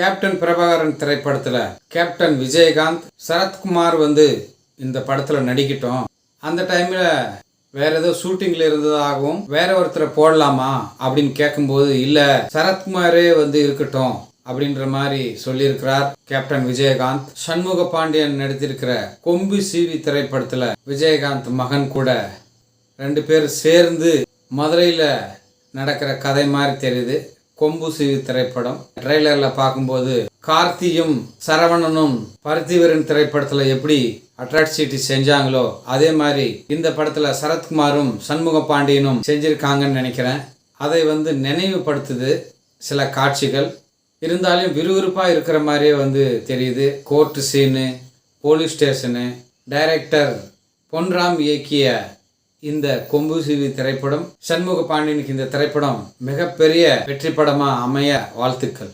Captain Prabhakaran திரைப்படத்தில் captain Vijayakanth Sarathkumar வந்து இந்த படத்தில் நடிக்கட்டும். அந்த டைமில் வேற ஏதோ ஷூட்டிங்கில் இருந்ததாகவும் வேற ஒருத்தரை போடலாமா அப்படின்னு கேட்கும்போது இல்லை சரத்குமாரே வந்து இருக்கட்டும் அப்படின்ற மாதிரி சொல்லியிருக்கிறார் கேப்டன் விஜயகாந்த். சண்முக பாண்டியன் நடித்திருக்கிற கொம்பு சீவி திரைப்படத்தில் விஜயகாந்த் மகன் கூட ரெண்டு பேர் சேர்ந்து மதுரையில் நடக்கிற கதை மாதிரி தெரியுது. கொம்பு சீவி திரைப்படம். ட்ரெய்லரில் பார்க்கும்போது கார்த்தியும் சரவணனும் பருத்திவீரன் திரைப்படத்தில் எப்படி அட்ராக்சிட்டி செஞ்சாங்களோ அதே மாதிரி இந்த படத்தில் சரத்குமாரும் சண்முக பாண்டியனும் செஞ்சிருக்காங்கன்னு நினைக்கிறேன். அதை வந்து நினைவுபடுத்துது சில காட்சிகள். இருந்தாலும் விறுவிறுப்பாக இருக்கிற மாதிரியே வந்து தெரியுது. Court scene police station director Ponram இயக்கிய இந்த கொம்பு சிவி திரைப்படம் சண்முக பாண்டியனுக்கு இந்த திரைப்படம் மிகப்பெரிய வெற்றி படமாக அமைய வாழ்த்துக்கள்.